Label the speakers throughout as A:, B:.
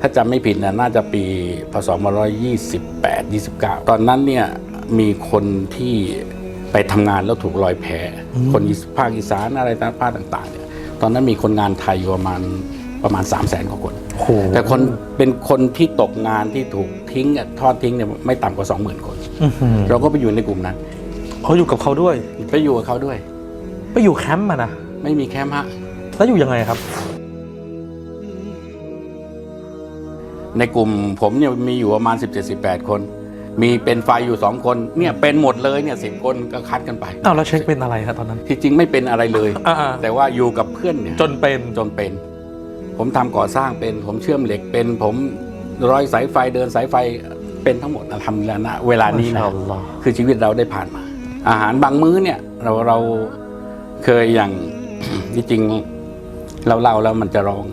A: ถ้าจำไม่ผิดนะน่าจะปีพศ128 29 ตอนนั้นเนี่ยมีคนที่ไปทำงานแล้วถูกลอยแพคนอีสภาคอีสานอะไรต่างภาคต่างๆเนี่ยตอนนั้นมีคนงานไทยอยู่ประมาณประมาณ 3 0 0แสนกว่าคน
B: โอ้โห
A: แต่คนเป็นคนที่ตกงานที่ถูกทิ้งอะทอดทิ้งเนี่ยไม่ต่ำกว่า 20,000 คน
B: อื้อหือ
A: เราก็ไปอยู่ในกลุ่มนั้น
B: เขาอยู่กับเขาด้วย
A: ไปอยู่กับเขาด้วย
B: ไปอยู่แคมป์มานะ
A: ไม่มีแคมป์ฮะ
B: แล้วอยู่ยังไงครับ
A: ในกลุ่มผมเนี่ยมีอยู่ประมาณ 17-18 คน มีเป็นไฟอยู่ 2 คนเนี่ยเป็นหมดเลยเนี่ยสิคนก็คัดกันไป
B: อ้าวแล้วเช็คเป็นอะไรครับตอนนั้น
A: ที่จริงไม่เป็นอะไรเลย
B: อ่า
A: แต่ว่าอยู่กับเพื่อนเนี่ย
B: ๆจนเป็น
A: จนเป็น ผมทำก่อสร้างเป็น ผมเชื่อมเหล็กเป็น ผมร้อยสายไฟเดินสายไฟเป็นทั้งหมดทำแล้วนะเวลานี้นะ
B: อัลลอฮ์
A: คือชีวิตเราได้ผ่านมา อาหารบางมื้อเนี่ยเราเราเคยอย่าง ที่จริงเราเล่าแล้วมันจะร้อง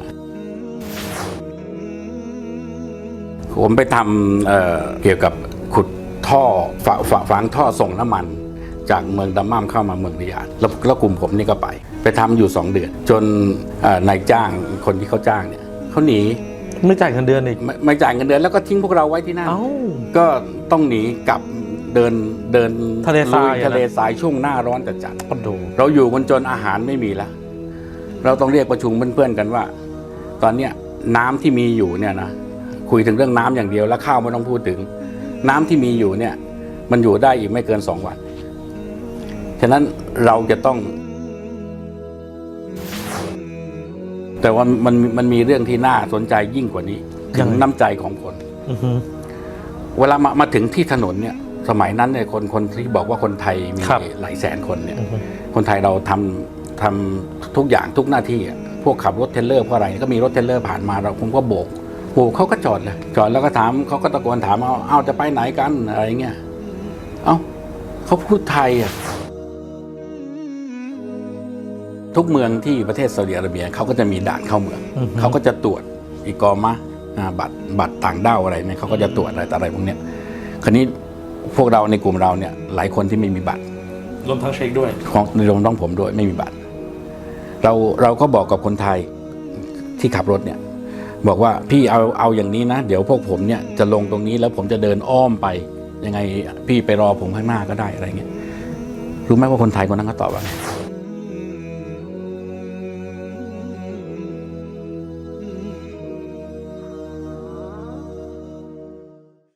A: ผมไปทำเอ่อเกี่ยวกับขุดท่อฝาฝาฝังท่อส่งน้ำมัน จากเมืองดัมมัมเข้ามาเมืองริยาดแล้วแล้วกลุ่มผมนี่ก็ไป ไปทำอยู่สองเดือน จนเอ่อนายจ้างคนที่เขาจ้างเนี่ยเขาหนี
B: ไม่จ่ายเงินเดือนอีก
A: ไม่ไม่จ่ายเงินเดือนแล้วก็ทิ้งพวกเราไว้ที่นั่น
B: เอ้า
A: ก็ต้องหนีกลับเดินเดิน
B: ทะเลทราย
A: ลุ
B: อะนะ
A: ทะเลทรายช่วงหน้าร้อนจัดจัด
B: คอนโด
A: ๆเราอยู่กันจนอาหารไม่มีแล้ว เราต้องเรียกประชุมเพื่อนๆกันว่า ตอนเนี้ยน้ำที่มีอยู่เนี่ยนะ คุยถึงเรื่องน้ำอย่างเดียวแล้วข้าวไม่ต้องพูดถึง น้ำที่มีอยู่เนี่ย มันอยู่ได้อีกไม่เกินสองวัน ฉะนั้นเราจะต้อง แต่ว่ามันมันมีเรื่องที่น่าสนใจยิ่งกว่านี้ถึงน้ำใจของคน
B: อือฮึ
A: เวลามามาถึงที่ถนนเนี่ย สมัยนั้นเนี่ยคนคนที่บอกว่าคนไทยมี
B: ครับ
A: หลายแสนคนเนี่ย
B: อือฮึ
A: คนไทยเราทำทำทุกอย่างทุกหน้าที่อะพวกขับรถเทรลเลอร์เพราะอะไรก็มีรถเทรลเลอร์ผ่านมาเราผมก็โบก โบกเขาก็จอดเลยจอดแล้วก็ถามเขาก็ตะโกนถามเอาเอาจะไปไหนกันอะไรเงี้ยเอ้าเขาพูดไทยอะทุกเมืองที่ประเทศซาอุดิอาระเบียเขาก็จะมีด่านเข้าเมือง
B: อือฮึ
A: เขาก็จะตรวจอีกอมะอ่าบัตรบัตรต่างด้าวอะไรเนี่ยเขาก็จะตรวจอะไรต่ออะไรพวกเนี้ยคราวนี้พวกเราในกลุ่มเราเนี่ย หลายคนที่ไม่มีบัตร
B: รวมทั้งเช็คด้วย
A: ของในรวมต้องผมด้วยไม่มีบัตร เราเราก็บอกกับคนไทยที่ขับรถเนี่ย บอกว่าพี่เอาเอาอย่างนี้นะ เดี๋ยวพวกผมเนี่ยจะลงตรงนี้แล้วผมจะเดินอ้อมไป ยังไงพี่ไปรอผมข้างหน้าก็ได้อะไรเงี้ยรู้ไหมว่าคนไทยคนนั้นเขาตอบว่า